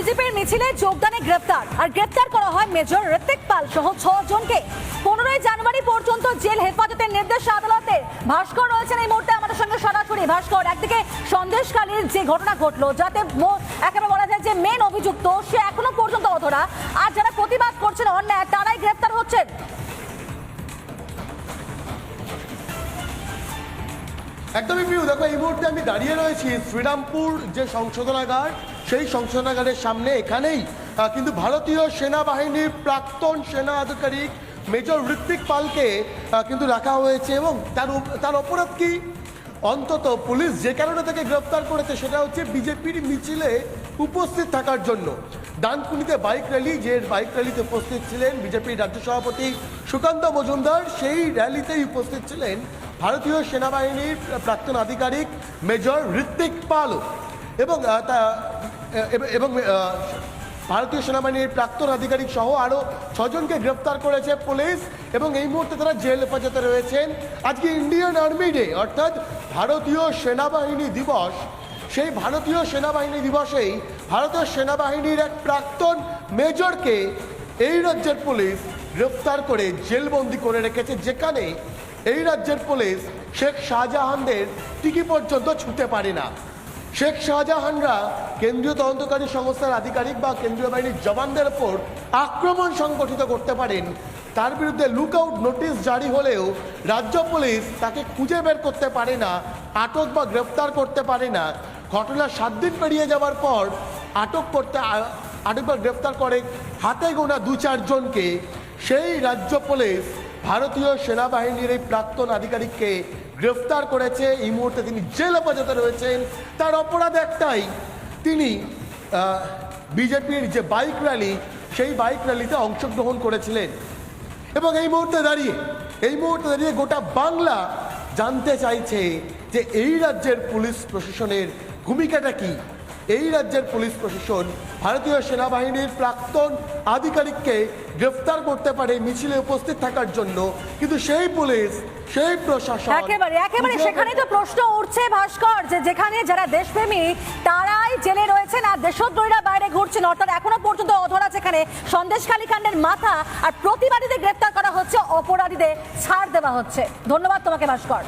বিজেপির মিছিলে যোগদানে গ্রেপ্তার। আর গ্রেপ্তার করা হয় মেজর ঋত্বিক পাল সহ ছ জনকে। পনেরোই জানুয়ারি পর্যন্ত জেল হেফাজতের নির্দেশ আদালতে। ভাস্কর রয়েছেন এই মুহূর্তে আমাদের সঙ্গে সরাসরি। ভাস্কর, একদিকে সন্দেশকালীর যে ঘটনা ঘটলো, যাতে একেবারে বলা যায় যে মেন অভিযুক্ত, সে এখনও পর্যন্ত অধরা। আর যারা প্রতিবাদ করছেন অন্যায়, তারাই গ্রেপ্তার হচ্ছেন। একদমই প্রিয়, দেখো, এই মুহূর্তে আমি দাঁড়িয়ে রয়েছি শ্রীরামপুর যে সংশোধনাগার। সেই সংশোধনাগারের সামনে এখানেই। কিন্তু ভারতীয় সেনাবাহিনীর প্রাক্তন সেনা আধিকারিক মেজর ঋত্বিক পালকে কিন্তু রাখা হয়েছে এবং তার তার অপরাধ কি? অন্তত পুলিশ যে কারণে তাকে গ্রেপ্তার করেছে সেটা হচ্ছে বিজেপির মিছিলে উপস্থিত থাকার জন্য। ডানকুনিতে বাইক র্যালি, যে বাইক র্যালিতে উপস্থিত ছিলেন বিজেপির রাজ্য সভাপতি সুকান্ত মজুমদার, সেই র্যালিতেই উপস্থিত ছিলেন ভারতীয় সেনাবাহিনীর প্রাক্তন আধিকারিক মেজর ঋত্বিক পাল। এবং এব- ভারতীয় সেনাবাহিনীর প্রাক্তন আধিকারিক সহ আরও ছজনকে গ্রেপ্তার করেছে পুলিশ এবং এই মুহূর্তে তারা জেল হেফাজতে রয়েছেন। আজকে ইন্ডিয়ান আর্মি ডে, অর্থাৎ ভারতীয় সেনাবাহিনী দিবস। সেই ভারতীয় সেনাবাহিনী দিবসেই ভারতীয় সেনাবাহিনীর এক প্রাক্তন মেজরকে এই রাজ্যের পুলিশ গ্রেপ্তার করে জেলবন্দি করে রেখেছে, যেখানে এই রাজ্যের পুলিশ শেখ শাহজাহানদের টিকি পর্যন্ত ছুতে পারে না। শেখ শাহজাহানরা কেন্দ্রীয় তদন্তকারী সংস্থার আধিকারিক বা কেন্দ্রীয় বাহিনীর জওয়ানদের ওপর আক্রমণ সংগঠিত করতে পারেন। তার বিরুদ্ধে লুকআউট নোটিশ জারি হলেও রাজ্য পুলিশ তাকে খুঁজে বের করতে পারে না, আটক বা গ্রেপ্তার করতে পারে না। ঘটনা সাত দিন পেরিয়ে যাওয়ার পর আটক করতে আটক বা গ্রেপ্তার করে হাতে গোনা দু চারজনকে। সেই রাজ্য পুলিশ ভারতীয় সেনাবাহিনীর এই প্রাক্তন আধিকারিককে গ্রেফতার করেছে। এই মুহূর্তে তিনি জেল হেফাজতে রয়েছেন। তার অপরাধ একটাই, তিনি বিজেপির যে বাইক র্যালি, সেই বাইক র্যালিতে অংশগ্রহণ করেছিলেন। এবং এই মুহূর্তে দাঁড়িয়ে, এই মুহূর্তে দাঁড়িয়ে গোটা বাংলা জানতে চাইছে যে এই রাজ্যের পুলিশ প্রশাসনের ভূমিকাটা কি? এই রাজ্যের পুলিশ প্রশাসন ভারতীয় সেনাবাহিনীর প্রাক্তন আধিকারিককে গ্রেফতার করতে পারে মিছিলে উপস্থিত থাকার জন্য। কিন্তু সেই পুলিশ সেই প্রশাসন একেবারে একেবারে খুঁজে সেখানেই তো প্রশ্ন উঠছে ভাস্কর যে যেখানে যারা দেশপ্রেমী তারাই জেলে রয়েছেন আর দেশদ্রোহীরা বাইরে ঘুরছেন। অর্থাৎ এখনও পর্যন্ত অধরা যেখানে সন্দেশখালী কাণ্ডের মাথা আর প্রতিবাদীদের গ্রেপ্তার করা হচ্ছে অপরাধীদের ছাড় দেওয়া হচ্ছে। ধন্যবাদ তোমাকে ভাস্কর।